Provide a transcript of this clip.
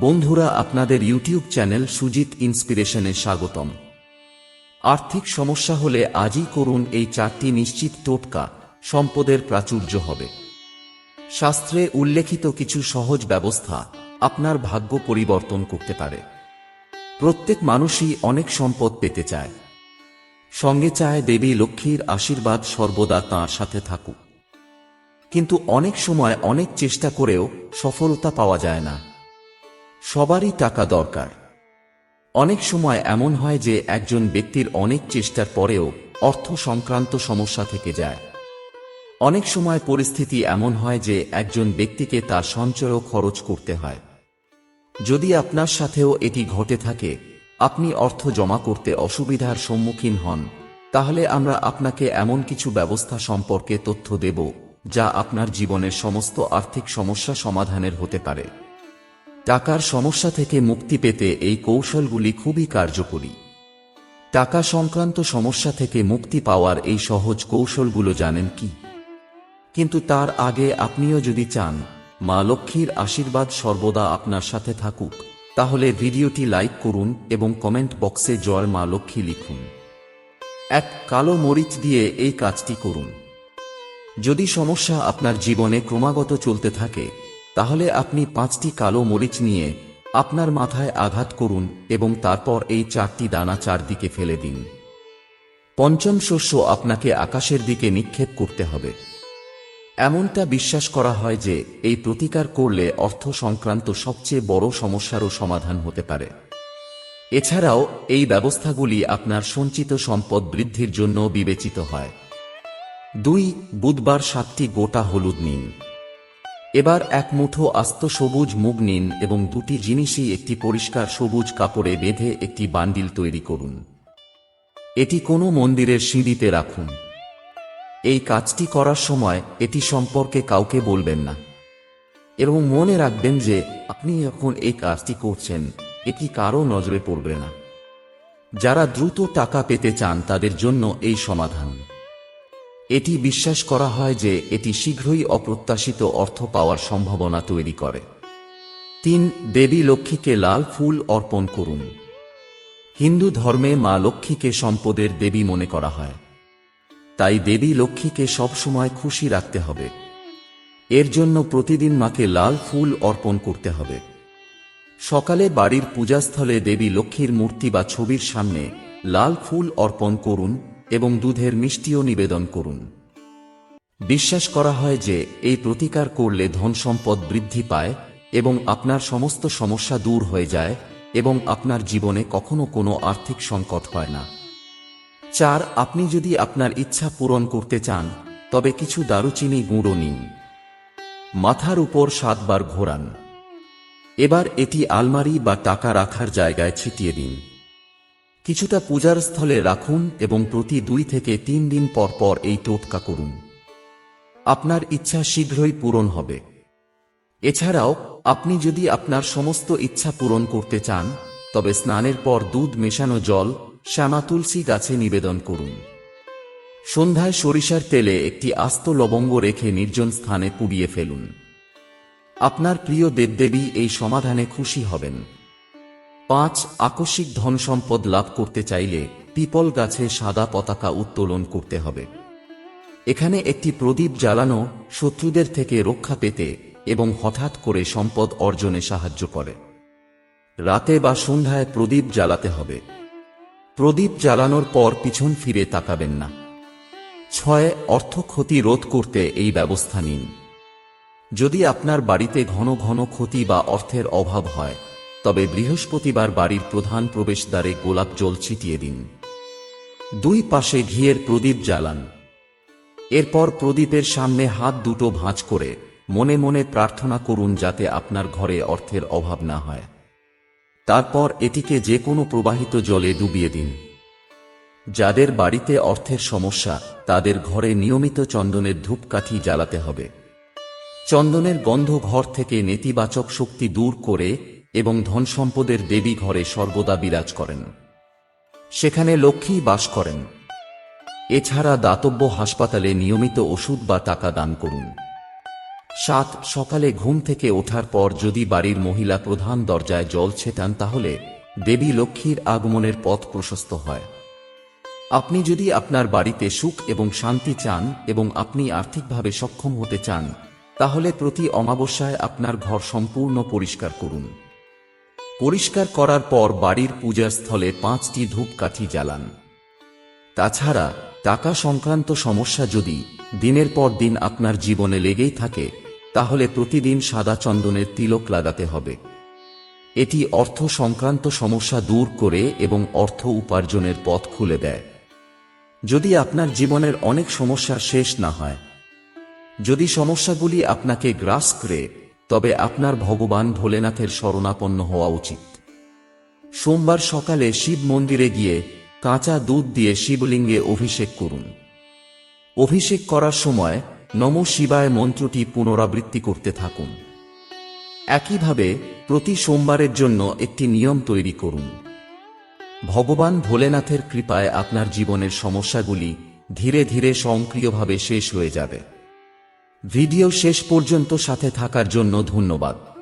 বন্ধুরা, আপনাদের YouTube channel Sujit ইন্সপিরেশনে স্বাগতম। আর্থিক সমস্যা হলে আজই করুন এই চারটি নিশ্চিত টোটকা, সম্পদের প্রাচুর্য হবে। শাস্ত্রে উল্লেখিত কিছু সহজ ব্যবস্থা আপনার ভাগ্য পরিবর্তন করতে পারে। প্রত্যেক মানুষই অনেক সম্পদ পেতে চায়। সঙ্গে চায় দেবী লক্ষ্মীর আশীর্বাদ সর্বদা তাঁর সাথে থাকুক। কিন্তু অনেক সময় অনেক চেষ্টা করেও সফলতা পাওয়া যায় না। সবারই টাকা দরকার। অনেক সময় এমন হয় যে একজন ব্যক্তির অনেক চেষ্টার পরেও অর্থ সংক্রান্ত সমস্যা থেকে যায়। অনেক সময় পরিস্থিতি এমন হয় যে একজন ব্যক্তিকে তার সঞ্চয়ও খরচ করতে হয়। যদি আপনার সাথেও এটি ঘটে থাকে, আপনি অর্থ জমা করতে অসুবিধার সম্মুখীন হন, তাহলে আমরা আপনাকে এমন কিছু ব্যবস্থা সম্পর্কে তথ্য দেব, যা আপনার জীবনের সমস্ত আর্থিক সমস্যা সমাধানের হতে পারে। টাকার সমস্যা থেকে মুক্তি পেতে এই কৌশলগুলি খুবই কার্যকরী। টাকা সংক্রান্ত সমস্যা থেকে মুক্তি পাওয়ার এই সহজ কৌশলগুলো জানেন কি? কিন্তু তার আগে আপনিও যদি চান, মা লক্ষ্মীর আশীর্বাদ সর্বদা আপনার সাথে থাকুক, তাহলে ভিডিওটি লাইক করুন এবং কমেন্ট বক্সে জয় মা লক্ষ্মী লিখুন। এক কালো মরিচ দিয়ে এই কাজটি করুন। যদি সমস্যা আপনার জীবনে ক্রমাগত চলতে থাকে তাহলে আপনি পাঁচটি কালো মরিচ নিয়ে আপনার মাথায় আঘাত করুন এবং তারপর এই চারটি দানা চারদিকে ফেলে দিন। পঞ্চম শস্য আপনাকে আকাশের দিকে নিক্ষেপ করতে হবে। এমনটা বিশ্বাস করা হয় যে এই প্রতিকার করলে অর্থ সংক্রান্ত সবচেয়ে বড় সমস্যারও সমাধান হতে পারে। এছাড়াও, এই ব্যবস্থাগুলি আপনার সঞ্চিত সম্পদ বৃদ্ধির জন্য বিবেচিত হয়। দুই, বুধবার সাতটি গোটা হলুদ নিন। এবার এক মুঠো আস্ত সবুজ মুগ নিন এবং দুটি জিনিসই একটি পরিষ্কার সবুজ কাপড়ে বেঁধে একটি বান্ডিল তৈরি করুন। এটি কোনো মন্দিরের সিঁড়িতে রাখুন। এই কাজটি করার সময় এটি সম্পর্কে কাউকে বলবেন না। এবং মনে রাখবেন যে আপনি এখন এই কাজটি করছেন, এটি কারও নজরে পড়বে না। যারা দ্রুত টাকা পেতে চান, তাদের জন্য এই সমাধান। এটি বিশ্বাস করা হয় যে এটি শীঘ্রই অপ্রত্যাশিত অর্থ পাওয়ার সম্ভাবনা তৈরি করে। তিন, দেবী লক্ষ্মীকে লাল ফুল অর্পণ করুন। হিন্দু ধর্মে মা লক্ষ্মীকে সম্পদের দেবী মনে করা হয়। তাই দেবী লক্ষ্মীকে সবসময় খুশি রাখতে হবে। এর জন্য প্রতিদিন মাকে লাল ফুল অর্পণ করতে হবে। সকালে বাড়ির পূজাস্থলে দেবী লক্ষ্মীর মূর্তি বা ছবির সামনে লাল ফুল অর্পণ করুন। এবং দুধের মিষ্টিও নিবেদন করুন। বিশ্বাস করা হয় যে, এই প্রতিকার করলে ধন সম্পদ বৃদ্ধি পায় এবং আপনার সমস্ত সমস্যা দূর হয়ে যায় এবং আপনার জীবনে কখনো কোনো আর্থিক সংকট হয় না। চার, আপনি যদি আপনার ইচ্ছা পূরণ করতে চান, তবে কিছু দারুচিনি গুঁড়ো নিন। মাথার উপর সাতবার ঘোরান। এবার এটি আলমারি বা টাকা রাখার জায়গায় ছিটিয়ে দিন। কিছুটা পূজার স্থলে রাখুন এবং প্রতি দুই থেকে তিন দিন পর পর এই টোটকা করুন। আপনার ইচ্ছা শীঘ্রই পূরণ হবে। এছাড়াও, আপনি যদি আপনার সমস্ত ইচ্ছা পূরণ করতে চান, তবে স্নানের পর দুধ মেশানো জল, শ্যামা তুলসী গাছে নিবেদন করুন। সন্ধ্যায় সরিষার তেলে একটি আস্ত লবঙ্গ রেখে নির্জন স্থানে পুড়িয়ে ফেলুন। আপনার প্রিয় দেবদেবী এই সমাধানে খুশি হবেন। পাঁচ আকস্মিক ধন সম্পদ লাভ করতে চাইলে পিপল গাছে সাদা পতাকা উত্তোলন করতে হবে। এখানে একটি প্রদীপ জ্বালানো শত্রুদের থেকে রক্ষা পেতে এবং হঠাৎ করে সম্পদ অর্জনে সাহায্য করে। রাতে বা সন্ধ্যায় প্রদীপ জ্বালাতে হবে। প্রদীপ জ্বালানোর পর পিছন ফিরে তাকাবেন না। ছয়, অর্থ ক্ষতি রোধ করতে এই ব্যবস্থা নিন। যদি আপনার বাড়িতে ঘন ঘন ক্ষতি বা অর্থের অভাব হয় তবে বৃহস্পতিবার বাড়ির প্রধান প্রবেশদ্বারে গোলাপ জল ছিটিয়ে দিন। দুই পাশে ঘিয়ের প্রদীপ জ্বালান। এরপর প্রদীপের সামনে হাত দুটো ভাঁজ করে মনে মনে প্রার্থনা করুন যাতে আপনার ঘরে অর্থের অভাব না হয়। তারপর এটিকে যে কোনো প্রবাহিত জলে ডুবিয়ে দিন। যাদের বাড়িতে অর্থের সমস্যা, তাদের ঘরে নিয়মিত চন্দনের ধূপকাঠি জ্বালাতে হবে। চন্দনের গন্ধ ঘর থেকে নেতিবাচক শক্তি দূর করে এবং ধন সম্পদের দেবী ঘরে সর্বদা বিরাজ করেন। সেখানে লক্ষ্মী বাস করেন। এছাড়া দাতব্য হাসপাতালে নিয়মিত ওষুধ বা টাকা দান করুন। সাত, সকালে ঘুম থেকে ওঠার পর যদি বাড়ির মহিলা প্রধান দরজায় জল ছেটান, তাহলে দেবী লক্ষ্মীর আগমনের পথ প্রশস্ত হয়। আপনি যদি আপনার বাড়িতে সুখ এবং শান্তি চান এবং আপনি আর্থিকভাবে সক্ষম হতে চান, তাহলে প্রতি অমাবস্যায় আপনার ঘর সম্পূর্ণ পরিষ্কার করুন। পরিষ্কার করার পর বাড়ির পূজার স্থলে পাঁচটি ধূপকাঠি জ্বালান। তাছাড়া টাকা সংক্রান্ত সমস্যা যদি দিনের পর দিন আপনার জীবনে লেগেই থাকে, তাহলে প্রতিদিন সাদা চন্দনের তিলক লাগাতে হবে। এটি অর্থ সংক্রান্ত সমস্যা দূর করে এবং অর্থ উপার্জনের পথ খুলে দেয়। যদি আপনার জীবনের অনেক সমস্যার শেষ না হয়, যদি সমস্যাগুলি আপনাকে গ্রাস করে তবে আপনার ভগবান ভোলেনাথের শরণাপন্ন হওয়া উচিত। সোমবার সকালে শিব মন্দিরে গিয়ে কাঁচা দুধ দিয়ে শিবলিঙ্গে অভিষেক করুন। অভিষেক করার সময় নম শিবায় মন্ত্রটি পুনরাবৃত্তি করতে থাকুন। একইভাবে প্রতি সোমবারের জন্য একটি নিয়ম তৈরি করুন। ভগবান ভোলেনাথের কৃপায় আপনার জীবনের সমস্যাগুলি ধীরে ধীরে স্বয়ংক্রিয়ভাবে শেষ হয়ে যাবে। ভিডিও শেষ পর্যন্ত সাথে থাকার জন্য ধন্যবাদ।